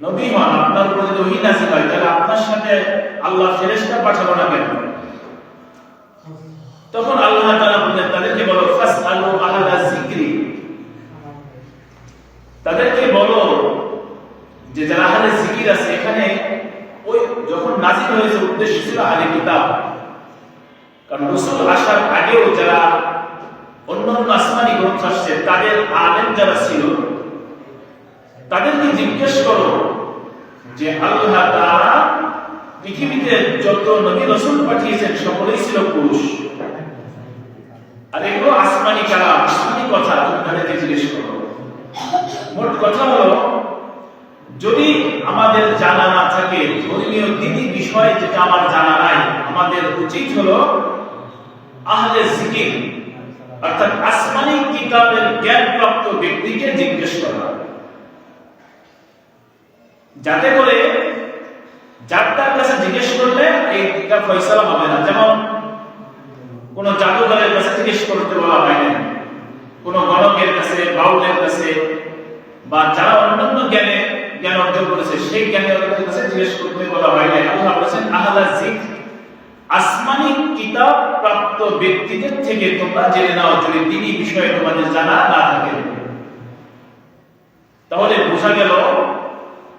নবী হন, আপনার উপরে যদি ওহী নাযিল হয়, তাহলে আপনার সাথে আল্লাহ ফেরেশতা পাঠালো না কেন? তখন আল্লাহ তাআলা বললেন, তাদেরকে বলো, ফাসআলু আহলা যিকরি। তাদেরকে বলো যে যারা আহলে জিকির আছে, এখানে ওই যখন নাজিল হয়েছে, উদ্দেশ্য ছিল আহলে কিতাব। কারণ রসুল আসার আগেও যারা অন্য আসমানি গ্রন্থ আসছে, তাদের আলেম যারা ছিল তাদেরকে জিজ্ঞেস করো যে আল্লাহ পৃথিবীতে যত নবী রসুল পাঠিয়েছেন সকলেই ছিল পুরুষ। আর এগুলো আসমানি কালাম, আসমানি কথা তাদেরকে জিজ্ঞেস করো। মোট কথা হলো, যদি আমাদের জানা না থাকে, ধর্মীয় দিনী বিষয় যেটা আমার জানা নাই, আমাদের উচিত হলো আহলে জিকির, অর্থাৎ আসমানি কিতাবের জ্ঞানপ্রাপ্ত ব্যক্তিকে জিজ্ঞেস করা। যাতে করে যার তার কাছে জিজ্ঞেস করলে এই এইটা ফয়সালা হবে না। যেমন কোন জাদুঘরের কাছে জিজ্ঞেস করতে বলা হয় না। কোন গণকের কাছে, বাউলের কাছে, বা যারা অন্যান্য জ্ঞানে জ্ঞান অর্জন করেছে, সেই জ্ঞানের কাছে জিজ্ঞেস করতে বলা হয় না। আল্লাহ বলেছেন, আহলা জিক, আসমানি কিতাব প্রাপ্ত ব্যক্তিদের থেকে তোমরা জেনে নাও যদি তিনি বিষয়ে তোমাদের জানা না থাকে। তাহলে বোঝা গেল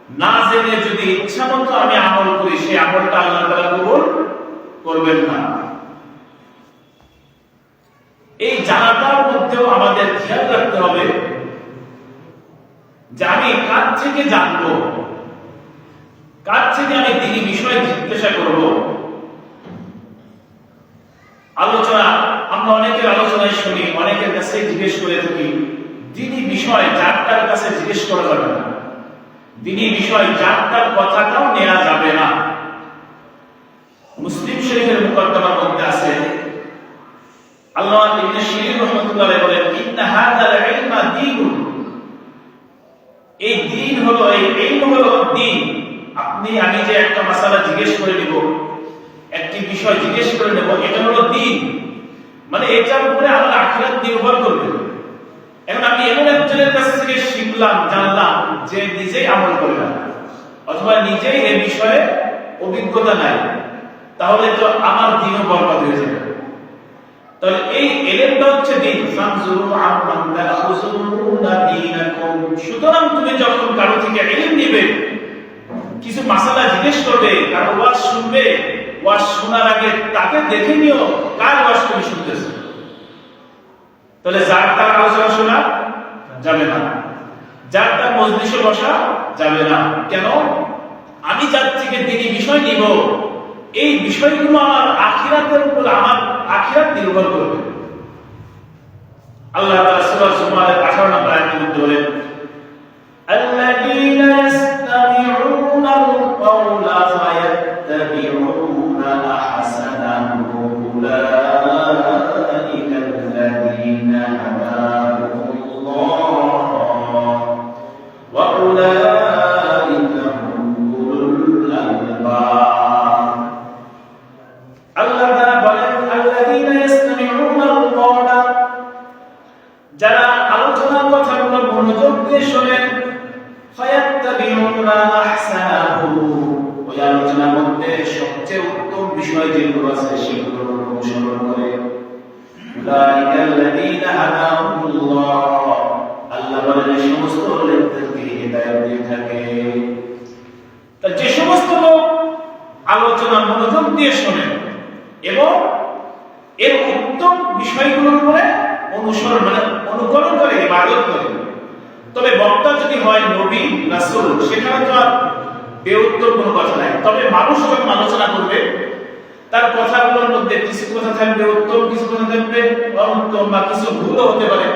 না জেনে যদি ইচ্ছা মতো আমি আমল করি, সেই আমলটা আল্লাহ তাআলা কবুল করবেন না। এই জানাটার মধ্যেও আমাদের খেয়াল রাখতে হবে যে আমি কার থেকে জানব? কার থেকে আমি তিনি বিষয়ে জিজ্ঞাসা করব? আলোচনা, আমরা অনেকের আলোচনায় শুনি, অনেকের কাছে জিজ্ঞেস করে থাকি দিনী বিষয় যার কাছে জিজ্ঞেস করা যাবে না। দিনী বিষয় যার তার কথাটাও নেওয়া যাবে না। মুসলিম শরীফের মুকদ্দমার মধ্যে আছে আল্লাহ ইবনে শিরিন রাহমাতুল্লাহ বলেন, ইন্না হাযাল ইলমা দীনুন। এই দিন হলো, এই ইলম হলো দিন। আপনি, আমি যে একটা মাসালা জিজ্ঞেস করে নিব, একটি বিষয় জিজ্ঞেস করে নেব, এটা হলো দিন। মানে এটার উপরে আমার আখিরাত নির্ভর করবে। এখন আমি এমন একজনের কাছ থেকে শিখলাম, জানলাম যে নিজেই আমল করে না অথবা নিজেই এ বিষয়ে অভিজ্ঞতা নাই। তাহলে তো আমার দিনও বরবাদ হয়ে যাবে। তাহলে এই এলেমটা হচ্ছে দিন। সুতরাং তুমি যখন কারও থেকে ইলম নিবে, কিছু মাসালা জিজ্ঞেস করবে, কারও ওয়াজ শুনবে, ওয়াজ শোনার আগে তাকে দেখে নিও, কার ওয়াজ তুমি শুনতেছো? তাহলে যার তার আলোচনা শোনা যাবে না। যার তার মজলিশে বসা যাবে না। কেন? আমি যার থেকে তিনি বিষয় নিব। এই বিষয়গুলো আমার আখিরাতের উপর আমার আখিরাত নির্ভর করবে। আল্লাহ তাআলা সূরা জুমারের 18 নম্বর আয়াতে বলেন, আল্লাযীনা তার কথাগুলোর মধ্যে কিছু কথা থাকবে, উত্তম কিছু কথা থাকবে অনুত্তম বা কিছু ভুলও হতে পারে।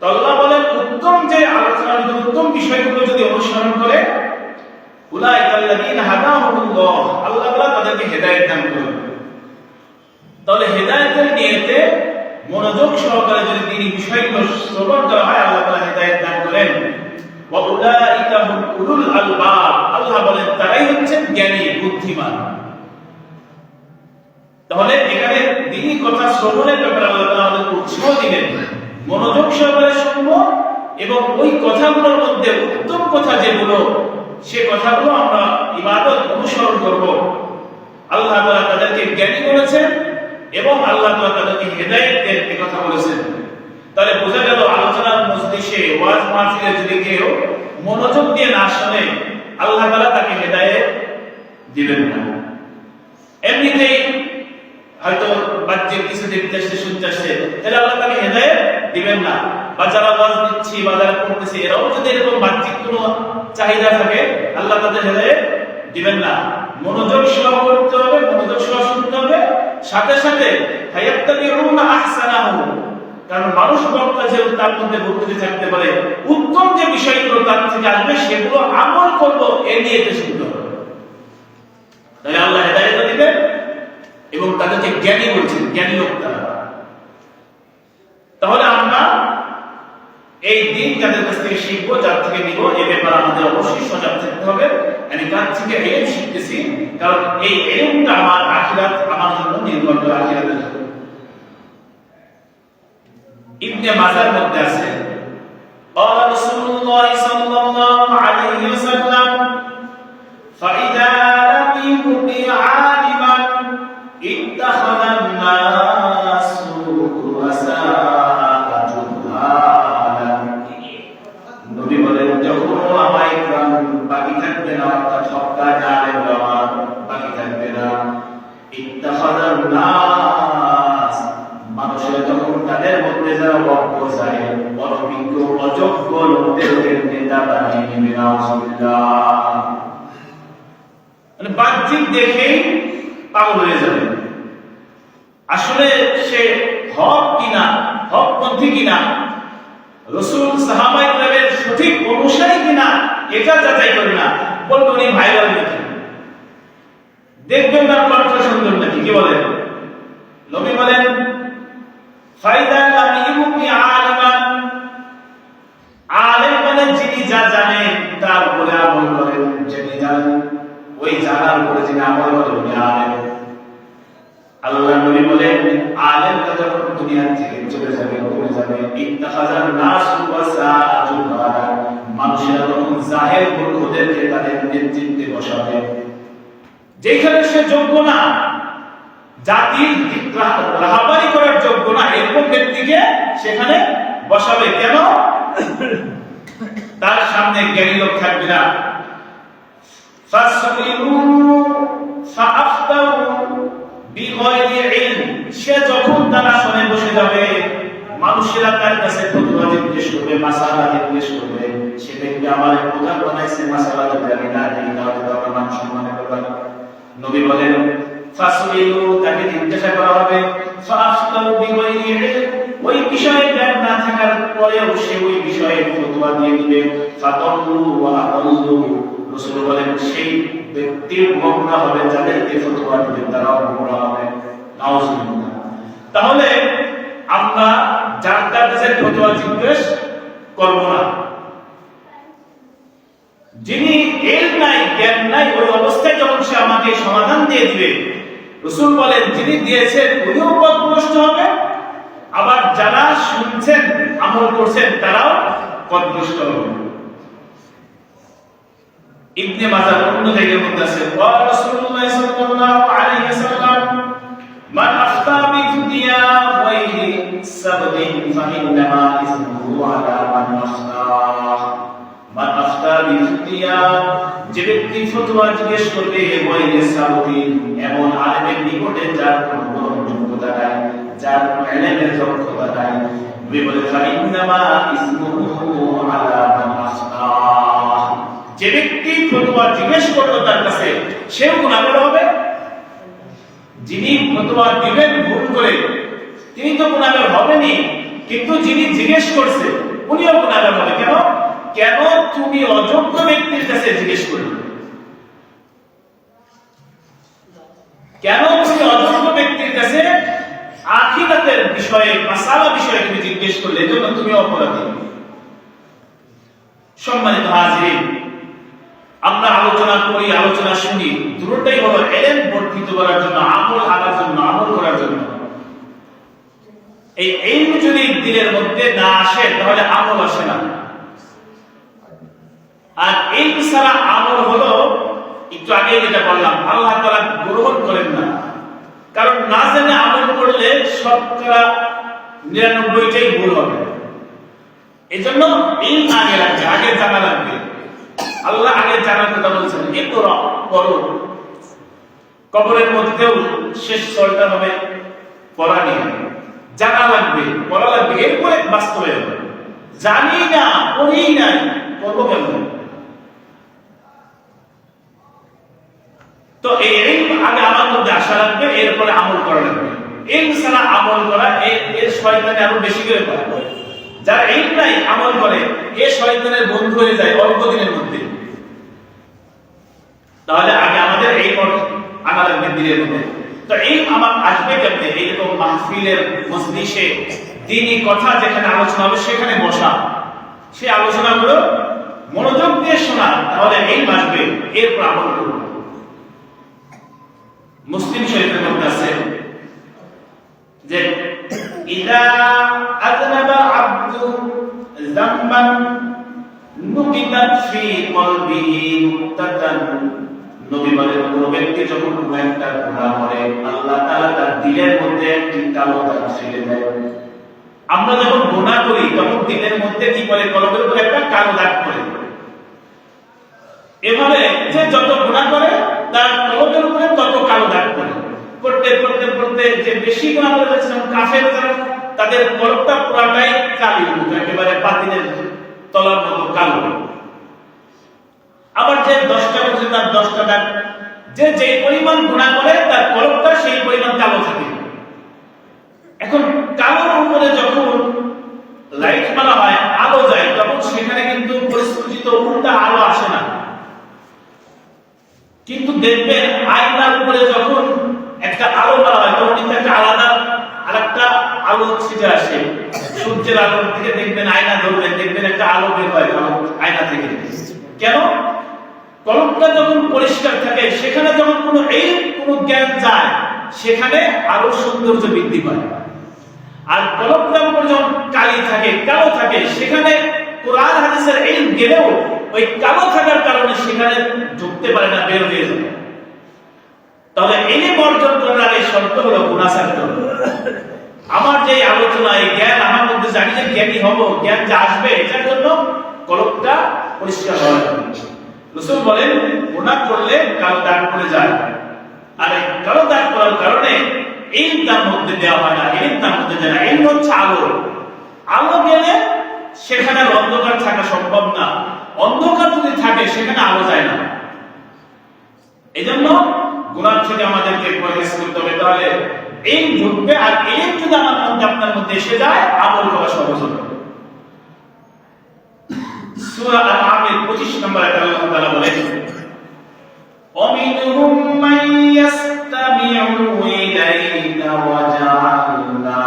তো আল্লাহ বলেন, উত্তম যে আলোচনার মধ্যে উত্তম বিষয়গুলো যদি অনুসরণ করে, উলাইকা আল্লাযীনা হাদাহুমুল্লাহ, আল্লাহ তাআলা তাদেরকে হেদায়েত দান করবেন তাহলে হেদায়েতের নিয়তে মনোযোগ সহকারে যদি তিনি বিষয়গুলো শ্রবণ করা হয়, আল্লাহ তাআলা হেদায়েত দান করেন। ওয়া উলাইকা হুম উলুল আলবাব, আল্লাহ বলেন, তারাই হচ্ছেন জ্ঞানী, বুদ্ধিমান। তাহলে এখানে দিনই কথা শ্রবণের ব্যাপারে আল্লাহ তাআলা আমাদের উৎসাহ দিলেন মনোযোগ সহকারে শুনব এবং ওই কথাগুলোর মধ্যে উত্তম কথা যেগুলো, সে কথাগুলো আমরা ইবাদত অনুসরণ করব। আল্লাহ তাআলা তাদেরকে জ্ঞানী বলেছেন এবং আল্লাহ তাআলা তাদেরকে হেদায়েত দেন এই কথা বলেছেন। তাহলে বোঝা গেল আলোচনার মজলিসে, ওয়াজ মাহফিলে যদি কেউ মনোযোগ দিয়ে না শুনে, আল্লাহ তাআলা তাকে হেদায়েত দিবেন না। এমনিতেই হয়তো বাহ্যিক কিছু দেখতে আসছে শুনতে আসছে তাহলে আল্লাহ তাকে হেদায়েত দিবেন না। বা যারা দিচ্ছি বা যারা করতেছে, এরাও যদি এরকম বাহ্যিক কোনো চাহিদা থাকে, আল্লাহ তাদের হেদায়েত দিবেন না। মনোযোগ সহ করতে হবে, মনোযোগ সহ শুনতে হবে। সাথে সাথে কারণ মানুষ বক্তা যেহেতু তার মধ্যে বক্তব্য থাকতে পারে, উত্তম যে বিষয়গুলো তার থেকে আসবে, সেগুলো আমল করব, এ নিয়ে শুনতে হবে। তাই আল্লাহ হেদায়েত দিবেন এবং তাদেরকে জ্ঞানী বলছেন জ্ঞানী লোক তারা তাহলে আমরা এই দিন যাদের কাছ থেকে শিখবো যার থেকে নিব এ ব্যাপারে আমাদের অবশ্যই সজাগ থাকতে হবে আমি কার থেকে এলম শিখতেছি কারণ এই এলমটা আমার আখিরাত আমার জন্য নির্ভর করে আখিরাতের জন্য ইবনে মাজার মধ্যে আছে قال رسول الله صلى الله عليه وسلم فإذا দেখেই পাগল হয়ে যাবে। আসলে সে হক কিনা, হক পন্থী কিনা, রসুল সাহাবাই ক্রামের সঠিক অনুসারী কিনা, এটা যাচাই করে না। উনি ভাইরাল দেখবেন তার কণ্ঠ সুন্দর নাকি? কি বলেন? নবী বলেন লাম ইউকি আলিমান আলেম মানে যিনি যা জানেন তার উপরে আমল করেন যিনি জানেন ওই জানার উপরে যিনি আমল করেন, উনি আল্লাহ নবী বলেন আলেমটা যখন দুনিয়া থেকে চলে যাবে, কমে যাবে। ইত্তাখাজান নাস বালা মানুষেরা তখন জাহের মূর্খদেরকে তাদের নেতৃত্বে বসাবে। যেখানে সে যোগ্য না, জাতির রাহাবারি করার যোগ্য না, এরকম ব্যক্তিকে সেখানে বসাবে। কেন? তার সামনে জ্ঞানী লোক থাকবে না। সে যখন তারা শুনে বসে যাবে, মানুষেরা তার কাছে ফতোয়া জিজ্ঞেস করবে, মাসালা জিজ্ঞেস করবে, সে আমার প্রধান বানাইছে মাসালা যদি আমি না দিই, তাহলে তো আমার মান সম্মানে করবে না। নবী বলেন ফাসবিরু তাকে জিজ্ঞাসা করা হবে, ফাআফতাউ বিগয়রি ইলম। ওই বিষয়ে জ্ঞান না থাকার পরেও সে ওই বিষয়ে ফতোয়া দিয়ে দিবে ফাতাল্লু ওয়া আদাল্লু। রাসূল বলেন, সেই গোমরা হবে যাদেরকে ফতোয়া দিবেন তারাও গোমরা হবে তাহলে আমরা যার তার কাছে ফতোয়া জিজ্ঞেস করব না। যিনি এর নাই, জ্ঞান নাই, ওই অবস্থায় যখন সে আমাকে সমাধান দিয়ে দিবে রসুল বলেন, যিনি দিয়েছেন, উনিও পথভ্রষ্ট হবে, আবার যারা শুনছেন, আমল করছেন, তারাও পথভ্রষ্ট হবে। ইবনে মাজাহ অন্য জায়গার মধ্যে আছে। ওয়া রাসূলুল্লাহ সাল্লাল্লাহু আলাইহি সাল্লাম মান আফতা বি দুনিয়া ওয়াইহি সাবদিন ফাইন্নামা ইসমুহু আলা মান আফতা মান আফতা বি দুনিয়া, যে ব্যক্তি ফতোয়া জিজ্ঞেস করবে, ওয়াইহি সাবদিন এমন আলেমের নিকটে যার কোনো গ্রহণযোগ্যতা নাই, যার কোনো এলেমের দক্ষতা নাই। নবী বলে ফাইন্নামা ইসমুহু আলা ফতোয়া জিজ্ঞেস করল তার কাছে, সেও গুণাগার হবে? যিনি ফতোয়া দিবেন, ভুল করে, তিনি তো গুণাগার হবেনি কিন্তু যিনি জিজ্ঞেস করছে, উনিও গুণাগার হবে কেন? কেন তুমি অযোগ্য ব্যক্তির কাছে জিজ্ঞেস করলে? কেন তুমি অযোগ্য ব্যক্তির কাছে আখিরাতের বিষয়ে, মাসালা বিষয়ে তুমি জিজ্ঞেস করলে? এজন্য তুমি অপরাধী। সম্মানিত হাজির আমরা আলোচনা করি, আলোচনা শুনি। দুটোটাই হলো এলেম বর্ধিত করার জন্য, আমল আনার জন্য, আমল করার জন্য। এই এলম যদি দিলের মধ্যে না আসে, তাহলে আমল আসে না। আর এই ছাড়া আমল হলো, একটু আগে যেটা বললাম, আল্লাহ তাআলা গ্রহণ করেন না। কারণ না জেনে আমল করলে শতকরা নিরানব্বইটাই ভুল হবে। এই জন্য এই আগে লাগবে, আগে জানা লাগবে। আল্লাহ আগে জানার কথা বলছেন এ তো করো কবরের মধ্যেও শেষ সলটা হবে পড়া নিয়ে। জানা লাগবে, পড়া লাগবে, এরপরে বাস্তবায়ন। জানি না, পড়ি নাই করব কেমন? তো এই আগে আমার মধ্যে আসা লাগবে এরপরে আমল করা লাগবে। ইলম ছাড়া আমল করা এর শয়তানে আরও বেশি করে করা যারা ইলম নাই, আমল করে, এ শয়তানের বন্ধু হয়ে যায় অল্প দিনের মধ্যে। তাহলে আগে আমাদের এই লাগবে দিনের মধ্যে। তো এই আমার আসবে কেমনে? এইরকম মাহফিলের মজলিসে দিনই কথা যেখানে আলোচনা হবে সেখানে বসা। সেই আলোচনাগুলো মনোযোগ দিয়ে শোনা, তাহলে এই আসবে এরপর আমল করব। মুসলিম শরীফের মধ্যে আছে যে, ইদা আযনাবা আব্দু যামবান নুকিতাত ফি কলবিহি মুক্তাতান নবী বলেন কোন ব্যক্তি যখন কোনো একটা গুনাহ করে, আল্লাহ তাআলা তার দিলের মধ্যে একটি কালো দাগ ছেড়ে দেয়। আমরা যখন গুনাহ করি, তখন দিলের মধ্যে কি করে কলবের উপর একটা কালো দাগ পড়ে। এভাবে যে যত গুনাহ করে, তার কলবের উপরে তত কালো দাগ পড়ে। করতে করতে করতে যে বেশি গুনাহ করে যাচ্ছেন কাফের যারা, তাদের কলবটা পুরাটাই মতো একেবারে বাতিলের তলার মতো কালো। আবার যে দশটা করছে তার দশটা দাগ যে যে পরিমাণ গুণা করে তার কলবটা সেই পরিমাণ কালো থাকে। এখন কালোর উপরে যখন লাইট মারা হয়, আলো যায়, তখন সেখানে কিন্তু পরিস্থিতিত উল্টা আলো আসে না। কিন্তু দেখবেন আয়নার উপরে যখন একটা আলো মারা হয়, তখন কিন্তু একটা আলাদা, আরেকটা আলো ছিটে আসে। সূর্যের আলোর থেকে দেখবেন আয়না ধরবেন দেখবেন একটা আলো বের হয় আয়না থেকে। কেন? কলমটা যখন পরিষ্কার থাকে, সেখানে যখন কোনো এই কোনো জ্ঞান যায়, সেখানে আরও সৌন্দর্য বৃদ্ধি পায়। আর কলমটার উপর যখন কালি থাকে, কালো থাকে, সেখানে কোরআন, হাদিসের এই গেলেও ওই কালো থাকার কারণে সেখানে ঢুকতে পারে না, বের হয়ে যাবে তবে এনে বর্জন করার আগে শর্ত হলো গুণা ছাড়তে আমার যে আলোচনা, এই জ্ঞান আমার মধ্যে জানি যে জ্ঞানী হব, জ্ঞান যে আসবে, এটার জন্য কলমটা পরিষ্কার হওয়া রসুল বলেন গুণা করলে কালো দাগ পড়ে যায়। আর এই কালো দাগ পড়ার কারণে এই তার মধ্যে দেওয়া হয় না। এই তার মধ্যে দেয় না। এই হচ্ছে আলো। আলো গেলে সেখানে অন্ধকার থাকা সম্ভব না। অন্ধকার যদি থাকে, সেখানে আলো যায় না। এই জন্য গুণার থেকে আমাদেরকে পরিবেশ করতে হবে। তাহলে এই ঢুকবে আর এই যদি আমার মধ্যে, আপনার মধ্যে এসে যায়, আমল করা সহজ হবে। সূরা আল-আনআমের 25 নম্বর আয়াতে আল্লাহ তাআলা বলেন ومنهم من يستمع إليك وجعلنا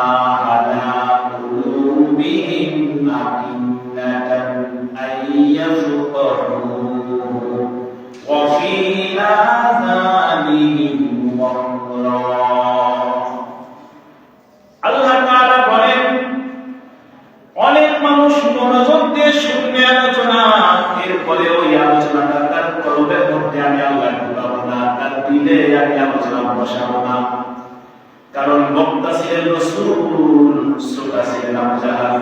বসাবো না কারণ বক্তা ছিলেন রসুল শ্রোতা ছিলেন আবজাহাল।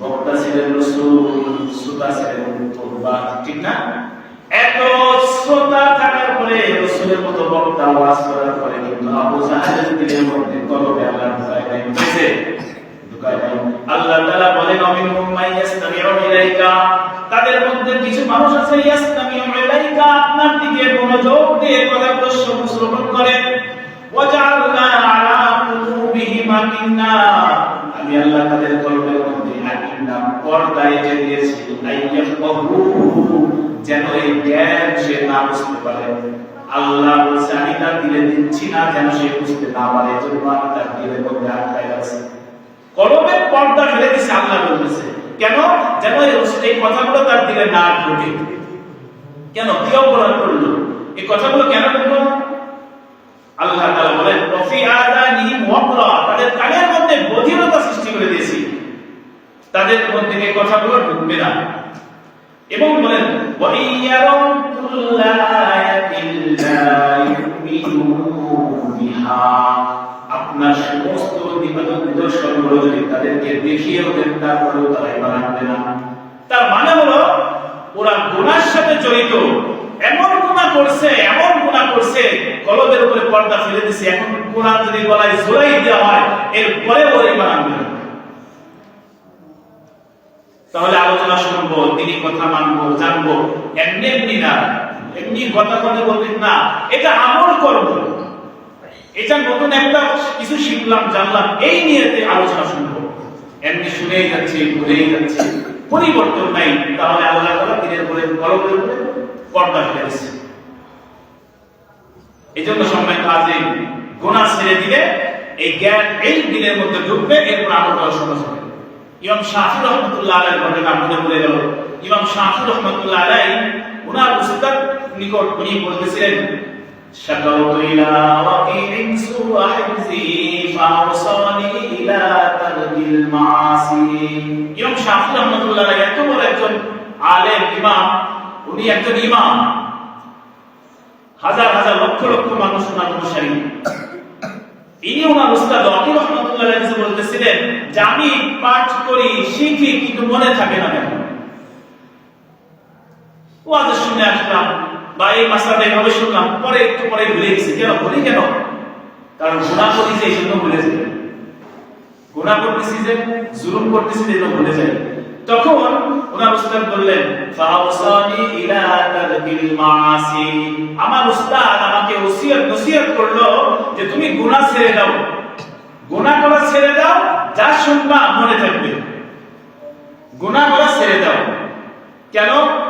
বক্তা ছিলেন রসুল শ্রোতা ছিলেন ঠিক না? এত শ্রোতা থাকার পরে রসুলের মতো বক্তা ওয়াজ করার পরে কিন্তু আবু জাহেলের দিলের মধ্যে কলবে আল্লাহ ঢুকায় নাই। বুঝেছে আল্লাহ তাআলা বলেন, অমিনহুম মান ইয়াসতামিউ ইলাইকা। তাদের মধ্যে কিছু মানুষ আছে ইয়াসতামিউ ইলাইকা আপনার দিকে মনোযোগ দিয়ে কথাগুলো শ্রবণ করে। ওয়াজআলনা আলা কুলুবিহিম আকিন্না আমি আল্লাহ তাদের কলবের মধ্যে আকিন্না পর্দা এঁটে দিয়েছি আইয়াফকাহু যেন এই জ্ঞান সে না বুঝতে পারে। আল্লাহ বলছে, আমি তার দিলে দিচ্ছি না যেন সে বুঝতে না পারে। এজন্য আমি তার দিলের মধ্যে আটকায় রাখছি। কলমের পর্দা ফেলে দিছে, আল্লাহ বলতেছে। কেন? যেন এই কথাগুলো তার দিলে না ঢোকে কেন? কি অপরাধ করল? এই কথাগুলো কেন ঢুকলো আল্লাহ তাআলা বলেন রফি ওয়াকরা তাদের কানের মধ্যে বধিরতা সৃষ্টি করে দিয়েছি। তাদের মধ্যে এই কথাগুলো ঢুকবে না। এবং বলেন ইউমিনু বিহা আপনার সমস্ত নিদর্শনগুলো যদি তাদেরকে দেখিয়েও দেন, তারপরেও তারা ইমান আনবে না। তার মানে হলো, ওরা গুনার সাথে জড়িত, এমন গুনাহ করছে, এমন গুনাহ করছে, কলবের উপরে পর্দা ফেলে দিছে। এখন কোরআন যদি গলায় জোড়াই দেওয়া হয় এরপরে ওরা ইমান আনবে না। তাহলে আলোচনা শুনব, তিনি কথা মানবো, জানব। এমনি এমনি না, এমনি কথা কথা বলবেন না। এটা আমল করব এটা নতুন একটা কিছু শিখলাম, জানলাম। এই নিয়েতে আলোচনা শুনব এমনি শুনেই যাচ্ছে ভুলেই যাচ্ছে। পরিবর্তন নাই। তাহলে আল্লাহ তাআলা দিনের পরে কলমের উপরে পর্দা ফেলেছে এই জন্য সময় কাজে গোনা ছেড়ে দিলে এই জ্ঞান এই দিনের মধ্যে ঢুকবে, এরপর আমল করা সহজ হবে। ইমাম শাফি রহমতুল্লাহ আলাইহির ঘটনা মনে পড়ে গেল। ইমাম শাফি রহমতুল্লাহ আলাইহি ওনার উস্তাদ নিকট উনি বলতেছিলেন شكوت إلى وكيع سوء حفظي فأوصاني إلى ترك المعاصي ইমাম শাফি রহমতুল্লাহ আলাইহি এত বড় একজন আলেম ইমাম উনি একজন ইমাম হাজার হাজার লক্ষ লক্ষ মানুষ ওনার অনুসারী ইনি ওনার উস্তাদ অকির রহমতুল্লাহ আলাইহি কাছে বলতেছিলেন যে আমি পাঠ করি শিখি কিন্তু মনে থাকে না কেন ওয়াজ শুনে আসলাম বা এই মাসলাটা এভাবে শুনলাম পরে একটু পরে ভুলে গেছি। কেন? ভুলি কেন? কারণ গুনাহ করি যে এই জন্য ভুলে যাই। গুনাহ করতেছি যে, জুলুম করতেছি যে ভুলে যাই। তখন ওনার উস্তাদ বললেন ফাউসানি ইলা তারকিল মাসি আমার উস্তাদ আমাকে ওসিয়ত নসিহত করল যে, তুমি গুনাহ ছেড়ে দাও। গুনাহ করা ছেড়ে দাও, যা শুনবা মনে থাকবে। গুনাহ করা ছেড়ে দাও। কেন?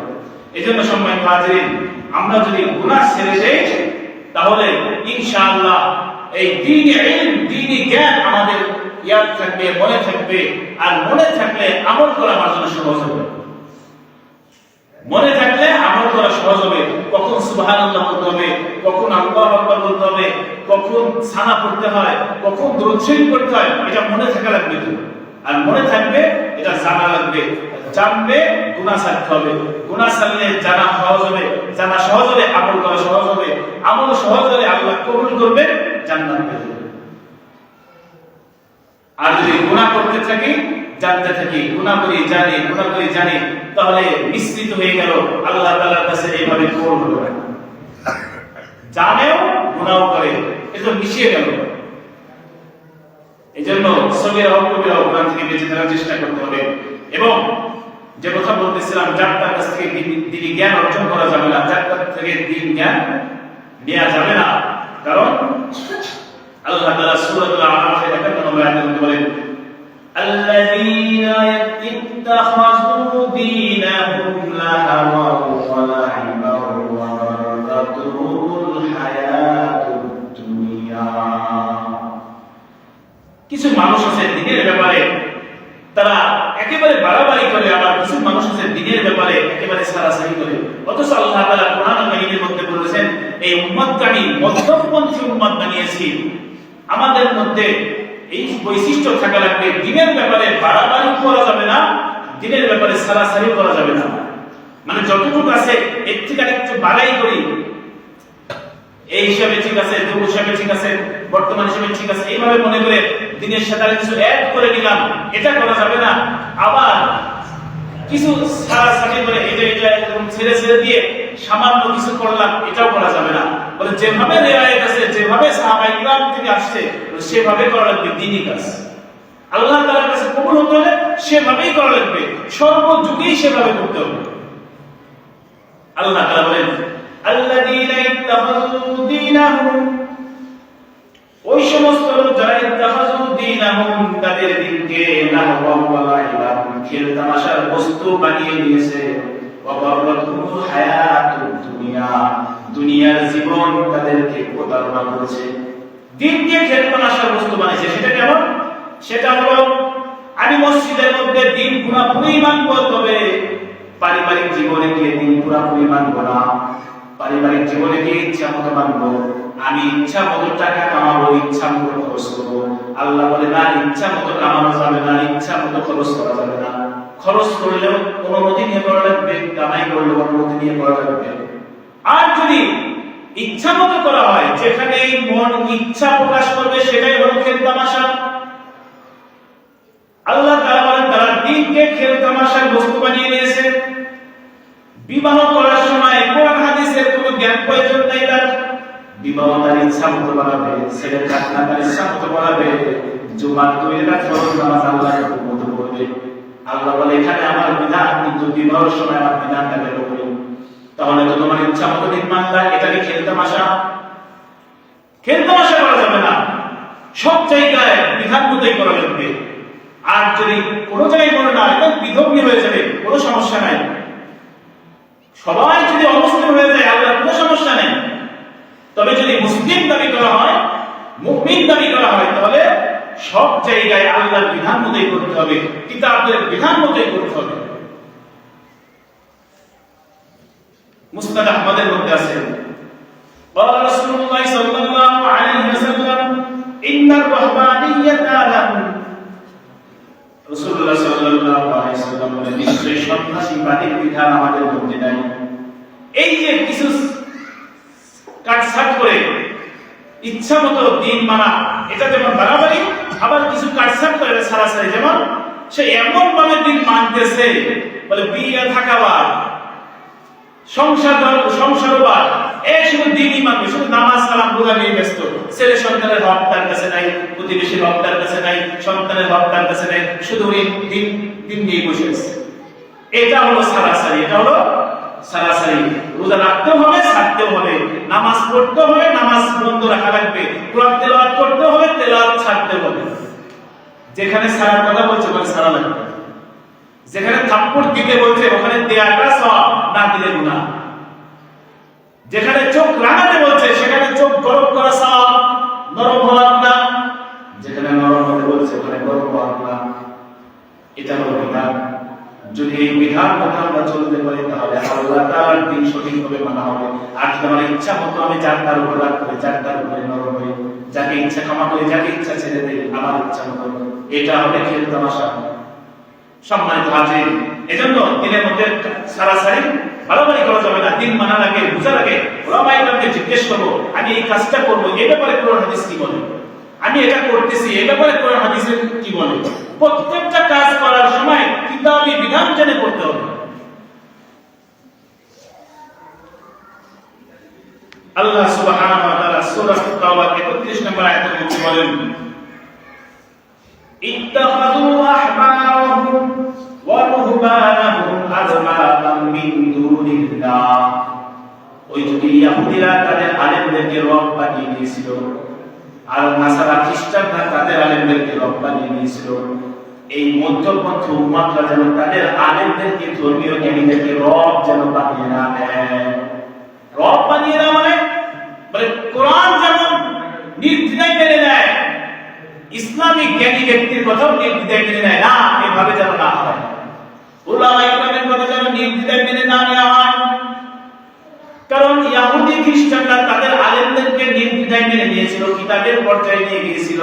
এজন্য সম্মান হাজিরিন, আমরা যদি গুনাহ ছেড়ে দেই, তাহলে ইনশাআল্লাহ এই দ্বীনি ইলম দ্বীনি জ্ঞান আমাদের ইয়াদ থাকবে, মনে থাকবে, আর মনে থাকলে আমল করা আমার জন্য সহজ হবে। মনে থাকলে আমল করা সহজ হবে। কখন সুবহানাল্লাহ বলতে হবে, কখন আল্লাহু আকবার বলতে হবে, কখন সানা পড়তে হয়, কখন দরুদ শরীফ পড়তে হয়, এটা মনে থাকা লাগবে আর মনে থাকবে, এটা জানা লাগবে। জানবে গুনাহ ছাড়তে হবে। গুনাহ ছাড়লে জানা সহজ হবে, জানা সহজ হলে আমল করা সহজ হবে। আমল সহজ হলে আল্লাহ কবুল করবে জান্নাত পেয়ে আর যদি গুনাহ করতে থাকি, জানতে থাকি, গুনাহ করি, জানি, গুনাহ করি, জানি, তাহলে মিশ্রিত হয়ে গেল, আল্লাহ তাআলার কাছে এইভাবে কবুল হবে না। জানেও, গুনাহও করে এটা মিশিয়ে গেল। এই জন্য সবিরা গুনাহ থেকে বেঁচে থাকার চেষ্টা করতে হবে। এবং যে কথা বলতেছিলাম যার তার কাছ থেকে দিন- দিনী জ্ঞান অর্জন করা যাবে না যার তার থেকে দিন জ্ঞান নেওয়া যাবে না কারণ আল্লাহ তাআলা সূরাতুল আরাফের 51 নম্বর আয়াতে বলতে বলেন الذين اتخذوا دينهم لهوا ولعبا وغرتهم الحياة الدنيا কিছু মানুষ আছে দিনের ব্যাপারে তারা একেবারে বাড়াবাড়ি করে আবার কিছু মানুষ আছে দিনের ব্যাপারে একেবারে সারাসারি করে। অথচ আল্লাহ তাআলা কোরআন কারীমের মধ্যে বলেছেন, এই উম্মতকে আমি মধ্যমপন্থী উম্মত বানিয়েছি। আমাদের মধ্যে এই বৈশিষ্ট্য থাকা লাগবে, দিনের ব্যাপারে বাড়াবাড়ি করা যাবে না, দিনের ব্যাপারে সারাসারি করা যাবে না। মানে যতটুকু আছে, এর থেকে একটু বাড়াই করি। এই হিসাবে ঠিক আছে যুব হিসাবে ঠিক আছে, বর্তমান হিসাবে ঠিক আছে। এইভাবে মনে করে দিনের সাথে কিছু অ্যাড করে দিলাম এটা করা যাবে না। আবার কিছু সারা সাথে করে এটা এটা এরকম ছেড়ে ছেড়ে দিয়ে সামান্য কিছু করলাম, এটাও করা যাবে না। বলে যেভাবে রেওয়ায়ত আছে, যেভাবে সাহাবাই কিরাম থেকে আসছে সেভাবে করা লাগবে দিনই কাজ। আল্লাহ তাআলার কাছে কবুল হতে হলে সেভাবেই করা লাগবে। সর্বযুগেই সেভাবে করতে হবে। আল্লাহ তাআলা বলেন আল্লাযীনা ইত্তাখাযু দীনাহুম। ওই সমস্ত লোক যারা ইত্তাখাযু দীনাহুম, তাদের দিনকে লাহওয়া ওয়া লাইবা খেল তামাশার বস্তু বানিয়ে নিয়েছে ওয়া গাররাতুহুমুল হায়াতুদ দুনিয়া। দুনিয়ার জীবন তাদেরকে প্রতারণা করেছে। দিনকে খেলপনাশার বস্তু বানিয়েছে। সেটা কেমন? সেটা হলো, আমি মসজিদের মধ্যে দিন পুরাপুরি মানব, তবে পারিবারিক জীবনে গিয়ে দিন পুরাপুরি মানব না। পারিবারিক জীবনে গিয়ে ইচ্ছা মতো মানবো? আমি ইচ্ছা মতো টাকা কামাবো, ইচ্ছা মতো খরচ করব। আল্লাহ বলে, না, ইচ্ছা মতো কামানো যাবে না, ইচ্ছা মতো খরচ করা যাবে না। খরচ করলেও অনুমতি নিয়ে করা লাগবে, কামাই করলেও অনুমতি নিয়ে করা লাগবে। আর যদি ইচ্ছা মতো করা হয়, যেখানে মন ইচ্ছা প্রকাশ করবে, সেটাই হলো খেল তামাশা। আল্লাহ তারা বলেন, তারা দিনকে খেল তামাশার বস্তু বানিয়ে নিয়েছে বিবাহ করার সময় কোরআন হাদিসের কোনো জ্ঞান প্রয়োজন নেই তার বিবাহ তার ইচ্ছা মতো বানাবে ছেলে কাটনা তার ইচ্ছা মতো বানাবে, জুমার দুই রাত নামাজ আল্লাহ মতো করবে। আল্লাহ বলে, এখানে আমার বিধান, কিন্তু বিবাহের সময় আমার বিধানটা বের করি। তাহলে তো তোমার ইচ্ছা মতো মানলা এটাকে খেলতে মাসা খেলতে মাসা করা যাবে না। সব জায়গায় বিধান মতোই করা লাগবে। আর যদি কোনো জায়গায় করে না এটা বিধগ্নি হয়ে যাবে, কোনো সমস্যা নাই। সবাই যদি অমুসলিম হয়ে যায় আল্লাহ কোনো সমস্যা নেই তবে যদি মুসলিম দাবি করা হয় মুমিন দাবি করা হয় তাহলে সব জায়গায় আল্লাহর বিধান মতোই করতে হবে কিতাবের বিধান মতোই করতে হবে মুসনাদ আহমদের মধ্যে আছে قال رسول الله صلى الله عليه وسلم إن الرهبانية لم রাসূলুল্লাহ সাল্লাল্লাহু আলাইহি ওয়াসাল্লাম বলেন নিশ্চয়ই সন্ন্যাসী বাদীর বিধান আমাদের মধ্যে নাই এই যে কিছু কাটছাট করে। ইচ্ছা মতো দিন মানা, এটা যেমন বাড়াবাড়ি, আবার কিছু কাটছাট করে সারাসারি। যেমন সে এমন ভাবে দিন মানতেছে, বলে বিয়ে থাকাবার সংসার সংসারবাদ এই শুধু দিনই মানবে, শুধু নামাজ কালাম রোজা নিয়ে ব্যস্ত। ছেলে সন্তানের হক তার কাছে নাই প্রতিবেশীর হক তার কাছে নাই, সন্তানের হক তার কাছে নাই, শুধু ওই দিন দিন নিয়ে বসে আছে। এটা হলো সারাসারি, এটা হলো সারাসারি। রোজা রাখতে হবে ছাড়তে হবে। নামাজ পড়তে হবে, নামাজ বন্ধ রাখা লাগবে। কোরআন তেলাওয়াত করতে হবে, তেলাওয়াত ছাড়তে হবে। যেখানে কথা বলছে, ওখানে সারা লাগবে। যেখানে থাপ্পড় দিতে বলছে, ওখানে দেয়াটা সব না দিলে যেখানে চোখ রাঙাতে বলছে, সেখানে চোখ গরম করা সব নরম হওয়া না যেখানে নরম হতে বলছে ওখানে গরম হওয়া না এটা হলো বিধান যদি এই বিধান মতো আমরা চলতে পারি তাহলে আল্লাহ তাআলার দিন সঠিকভাবে মানা হবে আর যদি আমার ইচ্ছা মতো আমি যার তার উপর রাগ করি যার তার উপরে নরম হই যাকে যাকে ইচ্ছা ছেড়ে দেই আমার ইচ্ছা মতো। এটা হবে খেল তামাশা। সম্মানিত হাজির। দিনের মধ্যে সারাসারি করা যাবে না। দিন মানা লাগে লাগে জিজ্ঞেস করব, আমি এই কাজটা করব, এই ব্যাপারে কোরআন হাদিস কি বলে? আমি এটা করতেছি, এই ব্যাপারে কোরআন হাদিসের কি বলে? প্রত্যেকটা কাজ করার সময় কিতাবি বিধান জেনে করতে হবে। আল্লাহ সুবহানাহু ওয়া তাআলা সূরা তাওবা 31 নম্বর বলেন, ইত্তাখাযু ওয়া আযমাতাম মিন দুনিল্লাহ। ওই তাদের আলেমদেরকে রব বানিয়ে দিয়েছিল, আর নাসারা খ্রিস্টানরা তাদের আলেমদেরকে রব বানিয়ে দিয়েছিল। এই মধ্যপন্থ উম্মাতরা যেন তাদের আলেমদেরকে, ধর্মীয় জ্ঞানীদেরকে রব যেন বানিয়ে না নেয় রব বানিয়ে না মানে মানে কোরআন যেমন নির্দ্বিধায় মেনে নেয় ইসলামিক জ্ঞানী ব্যক্তির কথাও নির্দ্বিধায় মেনে নেয় না এভাবে যেন না হয় উলামা ইকরামের কথা যেন নির্দ্বিধায় মেনে না নেওয়া হয় কারণ ইহুদি খ্রিস্টানরা তাদের আলেমদেরকে নির্দ্বিধায় মেনে নিয়েছিল কিতাবের পর্যায়ে নিয়ে গিয়েছিল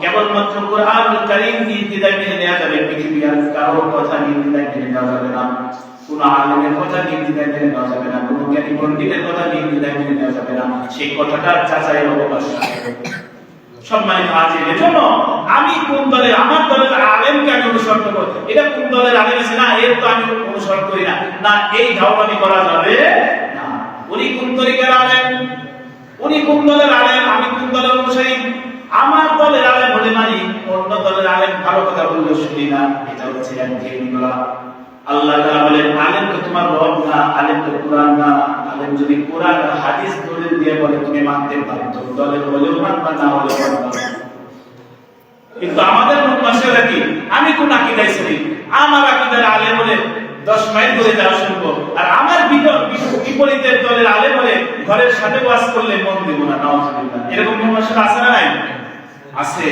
কেবলমাত্র কোরআন কারীম নির্দ্বিধায় মেনে নেওয়া যাবে পৃথিবী আর কারও কথা নির্দ্বিধায় মেনে নেওয়া যাবে না কোন আলেমের কথা নির্দ্বিধায় মেনে নেওয়া যাবে না, কোন জ্ঞানী পণ্ডিতের কথা নির্দ্বিধায় মেনে নেওয়া যাবে না। সেই কথাটার যাচাই অবকাশ সম্মানিত আছে এজন্য আমি কোন দলের আমার দলের আলেমকে আমি অনুসরণ করব। এটা কোন দলের আলেম আছে না, এর তো আমি অনুসরণ করি না। না, এই ধারণাটি করা যাবে না। উনি কোন তরিকার আলেম? উনি কোন দলের আলেম? আমি কোন দলের অনুসারী? আমার দলের আলেম বলে মানি অন্য দলের আলেম ভালো কথা বললে শুনি না। এটা হচ্ছে করা। আল্লাহ বলেন, আলেম তো তোমার রব না, আলেম তো কোরআন না। আলেম যদি কোরআন আর হাদিস দলিল দিয়ে বলে, তুমি মানতে দলের হলেও মানবা, না হলেও মানবা কিন্তু আমাদের কি? আমি কোন আকিদায় ছিলি আমার মাইল করে যাওয়া শুনব আর আমার বিপরীতের দলের আলে বলে ঘরের সাথে বাস করলে মন দিব না নাউজুবিল্লাহ এরকম আছে না নাই? আছে।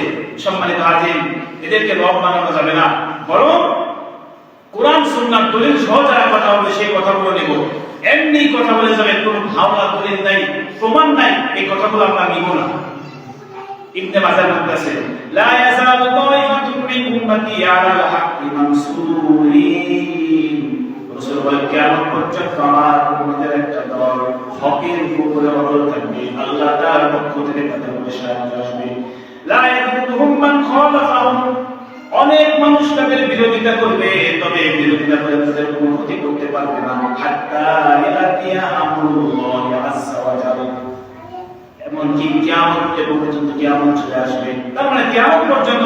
সম্মানিত হাজির, এদেরকে রব বানানো যাবে না। বরং কোরআন সুন্নাহ দলিল সহ যারা কথা বলবে সেই কথাগুলো নেব। এমনি কথা বলে যাবে কোনো ভাওনা, দলিল নাই, প্রমাণ নাই, এই কথাগুলো আমরা নিব না। ইবনে মাজার বলতেছে লা ইয়াজালু তাইফাতুন মিন উম্মতি আলা আল-হাক্কি মানসুরিন। রাসূল কিয়ামত পর্যন্ত আমার উম্মতের একটা দল হকের উপরে অটল থাকবে। আল্লাহ তাআলার পক্ষ থেকে তাদের সাহায্য আসবে। লা ইয়াদুরুহুম মান খালাফাহুম। অনেক মানুষ তাদের বিরোধিতা করবে, তবে বিরোধিতা করে তাদের কোনো ক্ষতি করতে পারবে না। এমনকি কিয়ামত পর্যন্ত কিয়ামত চলে আসবে। তার মানে কিয়ামত পর্যন্ত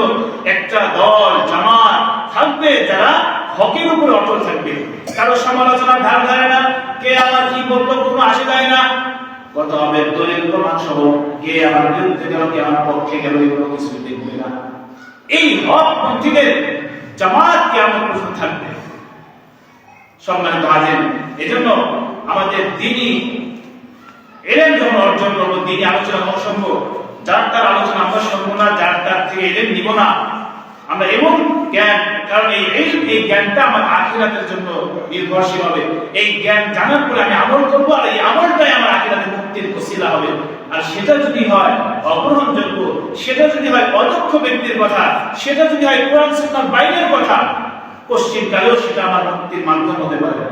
একটা দল, জামাত থাকবে যারা হকের উপর অটল থাকবে। কারও সমালোচনা ধার ধারে না, কে আমার কি বলতো কোনো আসে যায় না। কত হবে দলিল, প্রমাণ সহ কে আমার বিরুদ্ধে গেল কে আমার পক্ষে গেল, এগুলো কিছু দেখবে না। এই হক পন্থীদের জামাত কেমন প্রশ্ন থাকবে। সম্মানিত হাজির, এজন্য আমাদের দিনই এলেন যখন অর্জন করব, দিনই আলোচনা অসম্ভব সম্ভব। যার তার আলোচনা আমরা শুনব না, যার তার থেকে এলেন নিব না। আমরা এমন জ্ঞান, কারণ এই এই জ্ঞানটা আমার আখিরাতের জন্য নির্ভরশীল হবে। এই জ্ঞান জানার পরে আমি আমল করব, আর এই আমলটাই আমার আখিরাতে মুক্তির ওসিলা হবে। আর সেটা যদি হয় অগ্রহণযোগ্য, সেটা যদি হয় অদক্ষ ব্যক্তির কথা, সেটা যদি হয় কোরআন সুন্নাহর বাইরের কথা, পশ্চিমকালেও সেটা আমার মুক্তির মাধ্যম হতে পারে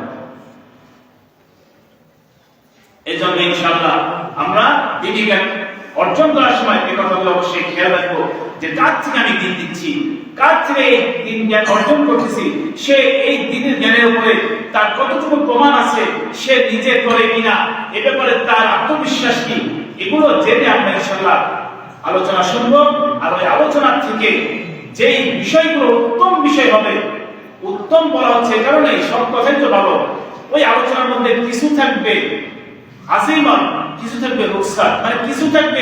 এই জন্য ইনশাআল্লাহ আমরা দিনী জ্ঞান অর্জন করার সময় এই কথাগুলো অবশ্যই খেয়াল রাখব, যে কার থেকে আমি দিন দিচ্ছি। থেকে দিন জ্ঞান অর্জন করতেছি। সে এই দিনের জ্ঞানের উপরে তার কতটুকু প্রমাণ আছে, সে নিজে করে কিনা, এ ব্যাপারে তার আত্মবিশ্বাস কি, এগুলো জেনে আমরা ইনশাআল্লাহ আলোচনা শুনব। আর ওই আলোচনা থেকে যেই বিষয়গুলো উত্তম বিষয় হবে, উত্তম বলা হচ্ছে কারণে সব কথাই তো ভালো। ওই আলোচনার মধ্যে কিছু থাকবে আজিমান কিছু থাকবে মানে কিছু থাকবে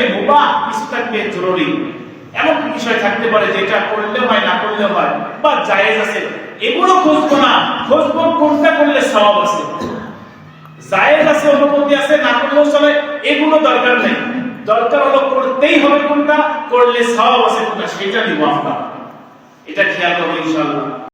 কিছু থাকবে জরুরি। এমন বিষয় থাকতে পারে যেটা করলে হয়, না করলে হয়, বা জায়েজ আছে। এগুলো খুঁজবো না। খুঁজবো কোনটা করলে স্বভাব আছে। জায়েজ আছে অনুমতি আছে, না করলেও চলে, এগুলো দরকার নেই। দরকার হলো করতেই হবে কোনটা, করলে স্বভাব আছে কোনটা, সেটা নিব আমরা। এটা খেয়াল করব ইনশাআল্লাহ।